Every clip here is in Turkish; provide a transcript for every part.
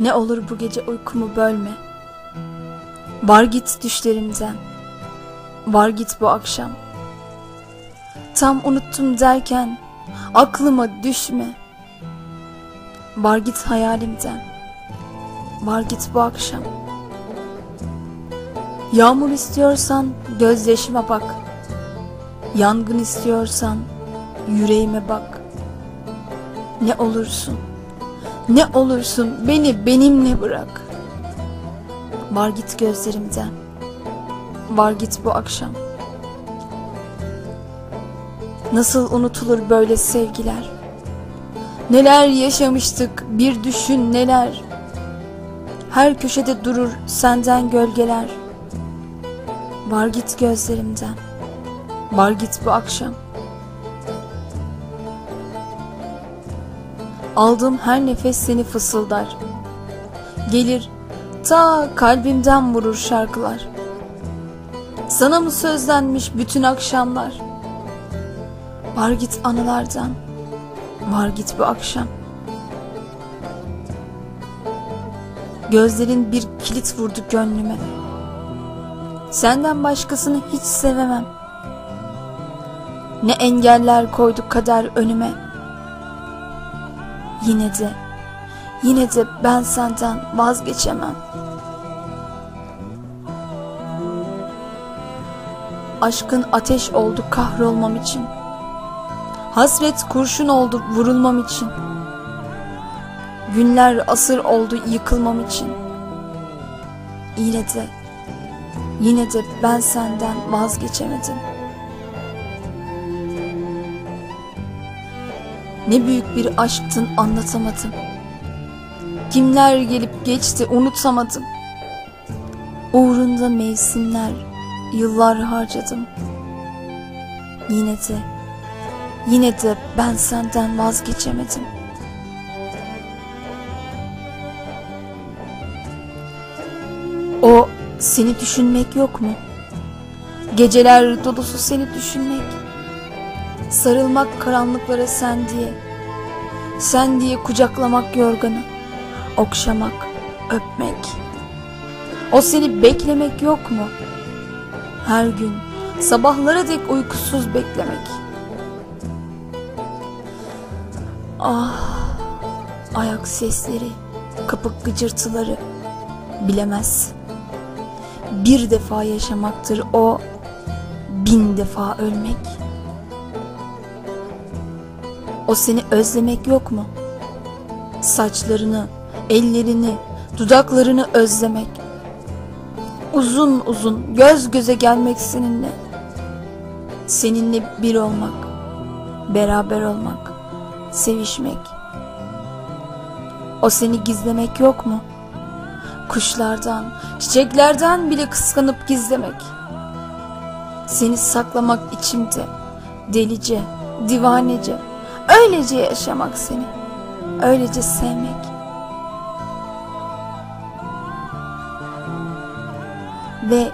Ne olur bu gece uykumu bölme. Var git düşlerimden. Var git bu akşam. Tam unuttum derken aklıma düşme. Var git hayalimden. Var git bu akşam. Yağmur istiyorsan gözyaşıma bak. Yangın istiyorsan yüreğime bak. Ne olursun, ne olursun beni benimle bırak. Var git gözlerimden, var git bu akşam. Nasıl unutulur böyle sevgiler? Neler yaşamıştık bir düşün neler. Her köşede durur senden gölgeler. Var git gözlerimden, var git bu akşam. Aldığım her nefes seni fısıldar. Gelir ta kalbimden vurur şarkılar. Sana mı sözlenmiş bütün akşamlar? Var git anılardan, var git bu akşam. Gözlerin bir kilit vurdu gönlüme. Senden başkasını hiç sevemem. Ne engeller koydu kader önüme. Yine de, yine de ben senden vazgeçemem. Aşkın ateş oldu kahrolmam için. Hasret kurşun oldu vurulmam için. Günler asır oldu yıkılmam için. Yine de, yine de ben senden vazgeçemedim. Ne büyük bir aşktın anlatamadım. Kimler gelip geçti unutamadım. Uğrunda mevsimler, yıllar harcadım. Yine de, yine de ben senden vazgeçemedim. O seni düşünmek yok mu? Geceler dolusu seni düşünmek. Sarılmak karanlıklara sen diye. Sen diye kucaklamak yorganı. Okşamak, öpmek. O seni beklemek yok mu? Her gün sabahlara dek uykusuz beklemek. Ah, ayak sesleri, kapı gıcırtıları bilemez. Bir defa yaşamaktır o, bin defa ölmek. O seni özlemek yok mu? Saçlarını, ellerini, dudaklarını özlemek. Uzun uzun göz göze gelmek seninle. Seninle bir olmak, beraber olmak, sevişmek. O seni gizlemek yok mu? Kuşlardan, çiçeklerden bile kıskanıp gizlemek. Seni saklamak içimde, delice, divanece, öylece yaşamak seni, öylece sevmek. Ve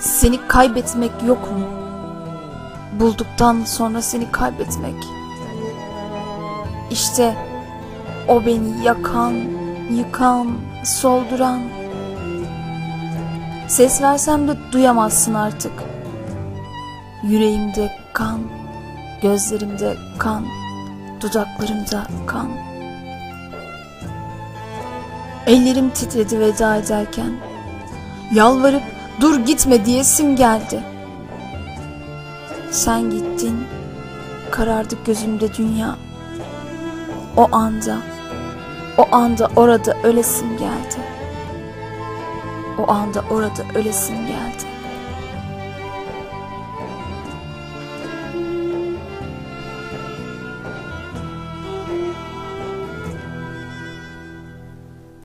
seni kaybetmek yok mu? Bulduktan sonra seni kaybetmek. İşte o beni yakan, yıkan, solduran. Ses versem de duyamazsın artık. Yüreğimde kan, gözlerimde kan, dudaklarımda kan. Ellerim titredi veda ederken. Yalvarıp dur gitme diyesim geldi. Sen gittin, karardı gözümde dünya. O anda, o anda orada ölesim geldi. O anda orada ölesim geldi.